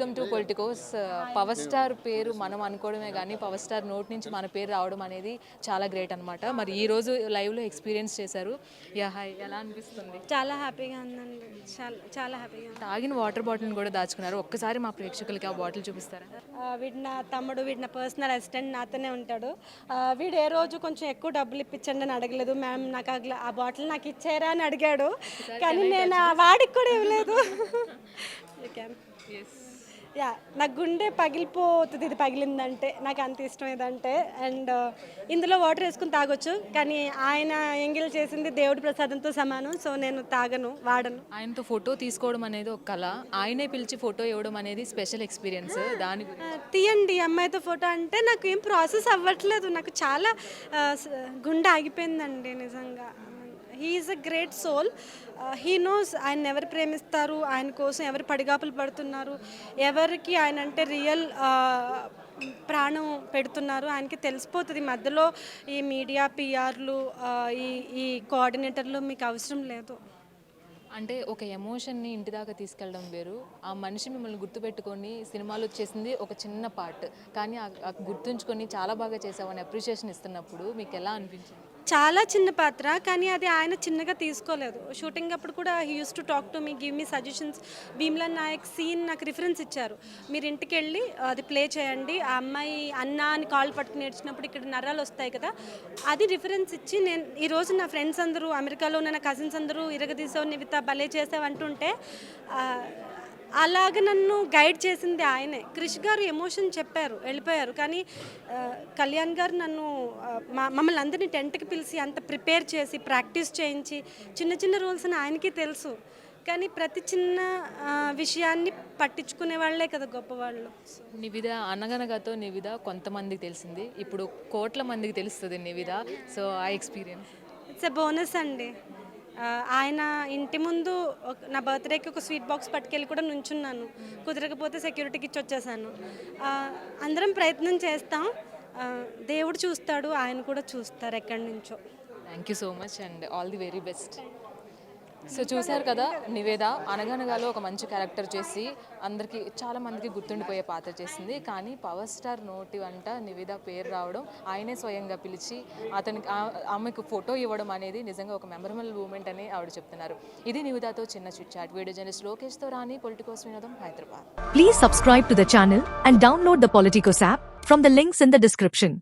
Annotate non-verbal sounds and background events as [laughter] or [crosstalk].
Politicos power star పేరు మనం అనుకోవడమే కానీ పవర్ స్టార్ నోట్ నుంచి మన పేరు రావడం అనేది చాలా గ్రేట్ అనమాట మరి ఈ రోజు లైవ్లో ఎక్స్పీరియన్స్ చేశారు. యా హాయ్ ఎలా అనిపిస్తుంది? చాలా హ్యాపీగా ఉందండి. చాలా చాలా హ్యాపీగా. తాగిన వాటర్ బాటిల్ని కూడా దాచుకున్నారు. ఒక్కసారి మా ప్రేక్షకులకి ఆ బాటిల్ చూపిస్తారా? వీడు నా తమ్ముడు వీడు నా పర్సనల్ అసిస్టెంట్ నాతోనే ఉంటాడు. వీడు ఏ రోజు కొంచెం ఎక్కువ డబ్బులు ఇప్పించండి అని అడగలేదు. మ్యామ్ నాకు ఆ బాటిల్ నాకు ఇచ్చారా అని అడిగాడు. కానీ నేను వాడికి కూడా ఇవ్వలేదు. [laughs] యా నా గుండె పగిలిపోతుంది ఇది పగిలిందంటే నాకు అంత ఇష్టం ఇదంటే అండ్ ఇందులో వాటర్ వేసుకుని తాగొచ్చు కానీ ఆయన ఎంగిల్ చేసింది దేవుడి ప్రసాదంతో సమానం సో నేను తాగను వాడను. ఆయనతో ఫోటో తీసుకోవడం అనేది ఒక కళ. ఆయనే పిలిచి ఫోటో ఇవ్వడం అనేది స్పెషల్ ఎక్స్పీరియన్స్ దాని తీయండి అమ్మాయితో ఫోటో అంటే నాకు ఏం ప్రాసెస్ అవ్వట్లేదు. నాకు చాలా స- గుండె ఆగిపోయిందండి నిజంగా. He's a great soul. He knows ఆయన ఎవరు ప్రేమిస్తారు ఆయన కోసం ఎవరు పడిగాపులు పడుతున్నారు ఎవరికి ఆయన అంటే రియల్ ప్రాణం పెడుతున్నారు ఆయనకి తెలిసిపోతుంది. మధ్యలో ఈ మీడియా పిఆర్లు ఈ ఈ కోఆర్డినేటర్లు మీకు అవసరం లేదు. అంటే ఒక ఎమోషన్ని ఇంటి దాకా తీసుకెళ్ళడం వేరు. ఆ మనిషి మిమ్మల్ని గుర్తుపెట్టుకొని సినిమాలో చేసింది ఒక చిన్న పార్ట్. కానీ గుర్తుంచుకొని చాలా బాగా చేసావని అప్రిషియేషన్ ఇస్తున్నప్పుడు మీకు ఎలా అనిపించింది? చాలా చిన్న పాత్ర కానీ అది ఆయన చిన్నగా తీసుకోలేదు. షూటింగ్ అప్పుడు కూడా he use to talk to me give me suggestions Bheemla Nayak scene నాకు రిఫరెన్స్ ఇచ్చారు. మీరు ఇంటికి వెళ్ళి అది ప్లే చేయండి. ఆ అమ్మాయి అన్న అని కాల్ పట్టుకుని నేర్చినప్పుడు ఇక్కడ నరాలు వస్తాయి కదా అది రిఫరెన్స్ ఇచ్చి నేను ఈరోజు నా ఫ్రెండ్స్ అందరూ అమెరికాలో ఉన్న నా కజిన్స్ అందరూ ఇరగదీసావు నివిత భలే చేసావు అంటుంటే అలాగ నన్ను గైడ్ చేసింది ఆయనే. క్రిష్ గారు ఎమోషన్ చెప్పారు వెళ్ళిపోయారు. కానీ కళ్యాణ్ గారు నన్ను మమ్మల్ని అందరినీ టెంట్కి పిలిచి అంత ప్రిపేర్ చేసి ప్రాక్టీస్ చేయించి చిన్న చిన్న రూల్స్ అని ఆయనకి తెలుసు. కానీ ప్రతి చిన్న విషయాన్ని పట్టించుకునే వాళ్ళే కదా గొప్పవాళ్ళు. నివిద అనగనగాతో నివిద కొంతమందికి తెలిసింది. ఇప్పుడు కోట్ల మందికి తెలుస్తుంది నివిద. సో ఆ ఎక్స్పీరియన్స్. ఇట్స్ ఎ బోనస్ అండి. ఆయన ఇంటి ముందు నా బర్త్డేకి ఒక స్వీట్ బాక్స్ పట్టుకెళ్ళి కూడా నుంచున్నాను. కుదరకపోతే సెక్యూరిటీకి ఇచ్చి వచ్చేసాను అందరం ప్రయత్నం చేస్తాం. దేవుడు చూస్తాడు ఆయన కూడా చూస్తారు ఎక్కడి నుంచో. Thank you so much and all the very best so చూశారు కదా నివేద అనగనగాలో ఒక మంచి క్యారెక్టర్ చేసి అందరికీ చాలా మందికి గుర్తుండిపోయే పాత్ర చేసింది. కానీ పవర్ స్టార్ నోటి వంట నివేద పేరు రావడం ఆయనే స్వయంగా పిలిచి అతనికి ఆ- ఆమెకు ఫోటో ఇవ్వడం అనేది నిజంగా ఒక మెమరబుల్ మూమెంట్ అని ఆవిడ చెప్తున్నారు. ఇది నివేదాతో చిన్న చిట్ చాట్ వీడియో జర్నలిస్ట్ లోకేష్తో రాని పొలిటికోస్ వినోదం Hyderabad. Please subscribe to the channel and download the politicos app from the links in the description